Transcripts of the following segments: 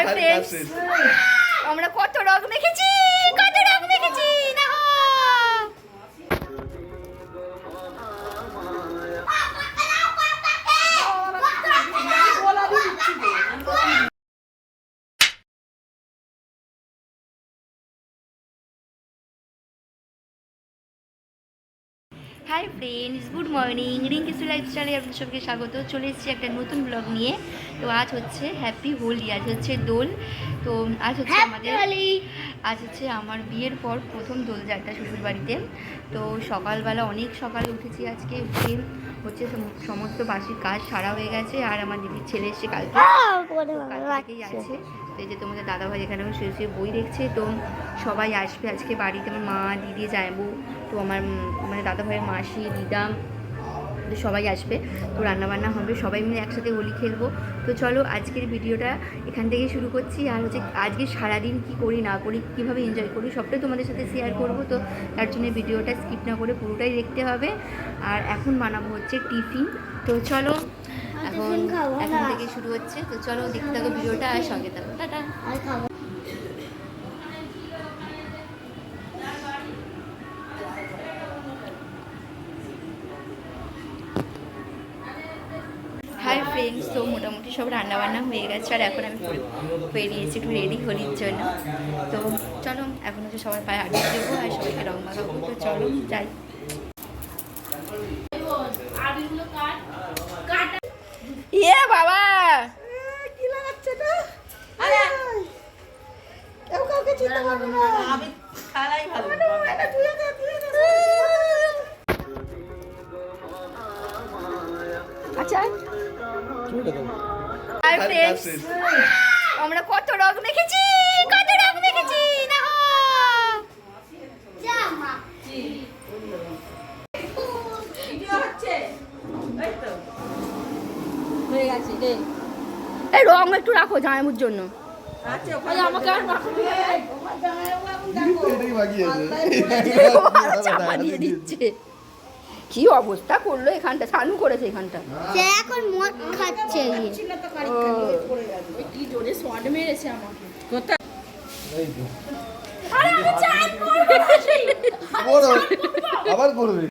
Hi friends আমরা কত রং দেখেছি? কত রং দেখেছি? হাই ফ্রেন্ডস গুড মর্নিং রিঙ্কিসু লাইফস্টাইলে আপনাদের সবাইকে স্বাগত। চলে এসেছি একটা নতুন ব্লগ নিয়ে। তো আজ হচ্ছে হ্যাপি হোলি আজ হচ্ছে দোল। তো আজ হচ্ছে আমাদের আজ হচ্ছে আমার বিয়ের পর প্রথম দোলযাত্রা শ্বশুর বাড়িতে তো সকালবেলা অনেক সকালে উঠেছি আজকে উঠে হচ্ছে সমস্ত বাসির কাজ সারা হয়ে গেছে আর আমার দিদির ছেলে এসে কালকে। কাল আছে। তো এই যে তোমাদের দাদাভাই এখানে শুয়ে শুয়ে বই দেখছে তো সবাই আসবে আজকে বাড়িতে। আমার মা দিদি যাব তো আমার মানে দাদাভাইয়ের মাসি দিদা তো সবাই আসবে। তো রান্নাবান্না হবে সবাই মিলে একসাথে হোলি খেলব। তো চলো আজকের ভিডিওটা এখান থেকে শুরু করছি। আর হচ্ছে আজকে সারাদিন কি করি না করি কীভাবে এনজয় করি সবটাই তোমাদের সাথে শেয়ার করব। তো তার জন্য ভিডিওটা স্কিপ না করে পুরোটাই দেখতে হবে। আর এখন বানাবো হচ্ছে টিফিন। তো চলো এখন টিফিন খাব না। এখন থেকে শুরু হচ্ছে। তো চলো দেখতে থাকো ভিডিওটা আর সঙ্গে থাকো। টাটা। ফ্রেন্ডস তো মোটামুটি সব রান্নাবান্না হয়ে গেছে। আর এখন আমি পুরো বেরিয়েছি একটু রেডি হোলির জন্য। তো চলো এখন হচ্ছে সবার পায়ে আড্ডা দেবো আর সবাইকে রং মাখাবো। তো চলো যাই। ইয়ে বাবা! কি লাগাচ্ছে এটা কেউ কাউকে চিনতে পারবে না। আমি খালাই ভালো। হাই ফ্রেন্ডস আমরা কত রং দেখেছি কত রং দেখেছি না জামা এই হয়ে রে এই রং একটু রাখো জামাইবুর জন্য আচ্ছা আমাকে আর দেখো দিচ্ছে কি অবস্থা করল এখানটা? সানু করেছে এখানটা। সে এখন মদ খাচ্ছে। কি জোরে শট মেরেছে আমাকে। কোথায়? আবার করবে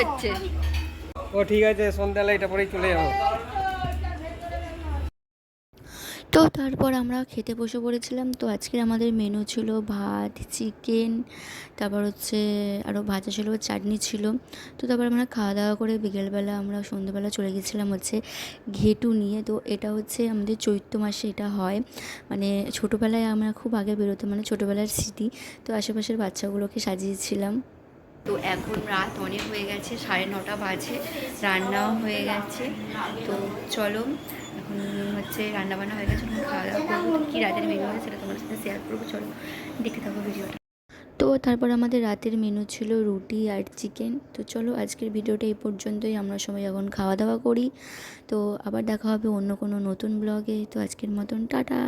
হচ্ছে। ও ঠিক আছে সন্ধ্যাবেলা এটা পরেই চলে যাব। তো তারপর আমরা খেতে বসে পড়েছিলাম। তো আজকের আমাদের মেনু ছিল ভাত চিকেন তারপর হচ্ছে আরও ভাজা ছিল চাটনি ছিল। তো তারপর আমরা খাওয়া দাওয়া করে বিকেলবেলা আমরা সন্ধ্যেবেলা চলে গেছিলাম হচ্ছে ঘেটু নিয়ে। তো এটা হচ্ছে আমাদের চৈত্র মাসে এটা হয়। মানে ছোটোবেলায় আমরা খুব আগে বেরোতাম মানে ছোটোবেলার স্মৃতি। তো আশেপাশের বাচ্চাগুলোকে সাজিয়েছিলাম। তো এখন রাত অনেক হয়ে গেছে, সাড়ে নটা বাজে, রান্নাও হয়ে গেছে। তো চলো, এখন হচ্ছে রান্নাবান্না হয়ে গেছে খাওয়া দাওয়া করব। কী রাতের মেনু হয় সেটা তোমার সাথে শেয়ার করব, চলো দেখে থাকো ভিডিওটা। তো তারপর আমাদের রাতের মেনু ছিল রুটি আর চিকেন তো চলো আজকের ভিডিওটা এই পর্যন্তই, আমরা সবাই এখন খাওয়া দাওয়া করি। তো আবার দেখা হবে অন্য কোনো নতুন ব্লগে তো আজকের মতন, টাটা!